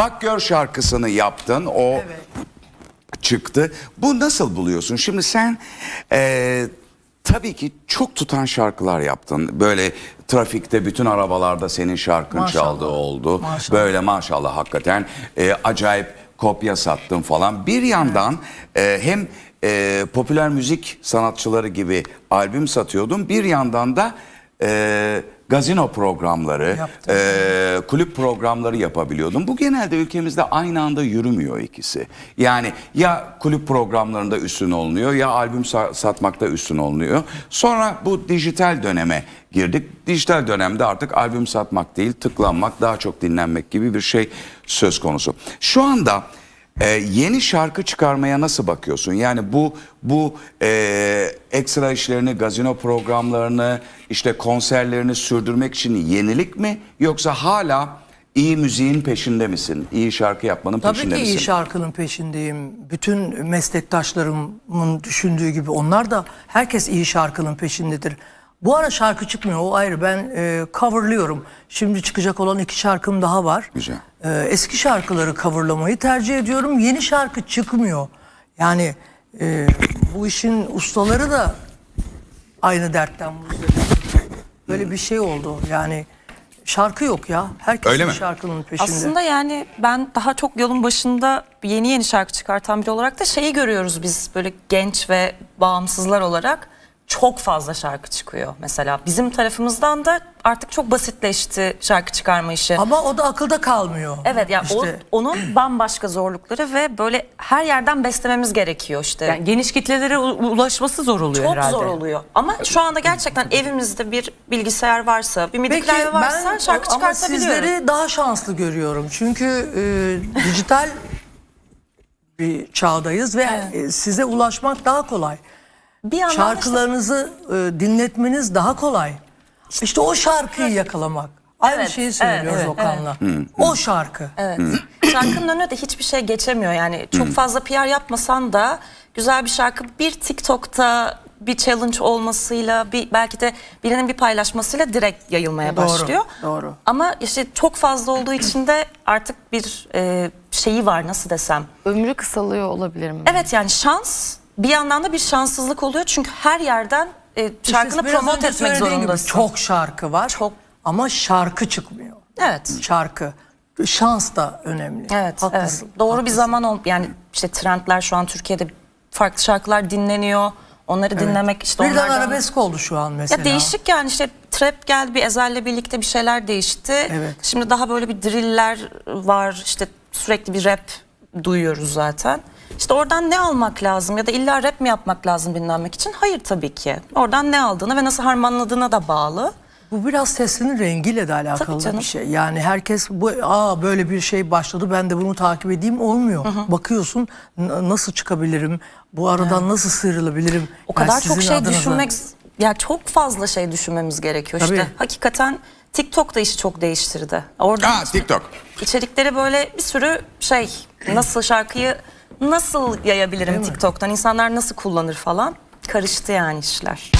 Bak Gör şarkısını yaptın. O çıktı. Bu nasıl buluyorsun? Şimdi sen eee, tabii ki çok tutan şarkılar yaptın. Böyle trafikte bütün arabalarda senin şarkın Maşallah. çaldığı oldu. Maşallah. Böyle maşallah hakikaten eee, acayip kopya sattın falan. Bir yandan eee, hem eee, popüler müzik sanatçıları gibi albüm satıyordun. Bir yandan da eee, gazino programları, Yaptım. eee, kulüp programları yapabiliyordum. Bu genelde ülkemizde aynı anda yürümüyor ikisi. Yani ya kulüp programlarında üstün olunuyor ya albüm sa- satmakta üstün olunuyor. Sonra bu dijital döneme girdik. Dijital dönemde artık albüm satmak değil tıklanmak daha çok dinlenmek gibi bir şey söz konusu. Şu anda e, yeni şarkı çıkarmaya nasıl bakıyorsun? Yani bu bu e, ekstra işlerini, gazino programlarını, işte konserlerini sürdürmek için yenilik mi yoksa hala iyi müziğin peşinde misin? İyi şarkı yapmanın Tabii peşinde ki misin? iyi şarkının peşindeyim. Bütün meslektaşlarımın düşündüğü gibi onlar da herkes iyi şarkının peşindedir. Bu ara şarkı çıkmıyor o ayrı ben e, coverlıyorum. Şimdi çıkacak olan iki şarkım daha var. Güzel. E, eski şarkıları coverlamayı tercih ediyorum. Yeni şarkı çıkmıyor. Yani e, bu işin ustaları da aynı dertten muzdarip. Böyle bir şey oldu yani şarkı yok ya. Herkes Öyle bir mi? şarkının peşinde. Aslında yani ben daha çok yolun başında yeni yeni şarkı çıkartan biri olarak da şeyi görüyoruz biz böyle genç ve bağımsızlar olarak çok fazla şarkı çıkıyor mesela. Bizim tarafımızdan da artık çok basitleşti şarkı çıkarma işi. Ama o da akılda kalmıyor. Evet ya o- İşte. onun bambaşka zorlukları ve böyle her yerden beslememiz gerekiyor işte. Yani geniş kitlelere ulaşması zor oluyor çok herhalde. zor oluyor. Ama şu anda gerçekten evimizde bir bilgisayar varsa, bir MIDI Peki klavye varsa ben şarkı ama çıkartabiliyorum. sizleri daha şanslı görüyorum. Çünkü e, dijital bir çağdayız ve e, size ulaşmak daha kolay. Bir yandan da işte- Şarkılarınızı e, dinletmeniz daha kolay. İşte o şarkıyı yakalamak. Aynı Evet, şeyi söylüyoruz evet, Okan'la. O şarkı. Evet. Şarkının önüne de hiçbir şey geçemiyor. Yani çok fazla PR yapmasan da güzel bir şarkı bir TikTok'ta bir challenge olmasıyla bir belki de birinin bir paylaşmasıyla direkt yayılmaya Doğru, başlıyor. doğru. Ama işte çok fazla olduğu için de artık bir e, şeyi var nasıl desem. Ömrü kısalıyor olabilir mi? Evet yani şans bir yandan da bir şanssızlık oluyor. Çünkü her yerden e, şarkını İşte promote etmek söylediğin gibi zorundasın. çok şarkı var. Çok. Ama şarkı çıkmıyor. Evet. Şarkı. Şans da önemli. Evet, Haklısın. evet. Doğru bir haklısın. zaman ol yani işte trendler şu an Türkiye'de farklı şarkılar dinleniyor. Onları dinlemek işte Birden onlardan. arabesk oldu şu an mesela. Ya değişik yani işte trap geldi bir Ezel'le birlikte bir şeyler değişti. Evet. Şimdi daha böyle bir driller var işte sürekli bir rap duyuyoruz zaten. İşte oradan ne almak lazım ya da illa rap mi yapmak lazım dinlenmek için? Hayır tabii ki. Oradan ne aldığına ve nasıl harmanladığına da bağlı. Bu biraz sesinin rengiyle de alakalı bir şey. Yani herkes bu aa böyle bir şey başladı ben de bunu takip edeyim olmuyor. Bakıyorsun n- nasıl çıkabilirim? Bu aradan nasıl sıyrılabilirim? O Yani kadar çok sizin şey adınıza. düşünmek ya çok fazla şey düşünmemiz gerekiyor Tabii. işte. Hakikaten TikTok da işi çok değiştirdi. Orada Aa TikTok. içerikleri böyle bir sürü şey nasıl şarkıyı nasıl yayabilirim TikTok'tan? İnsanlar nasıl kullanır falan? Karıştı yani işler.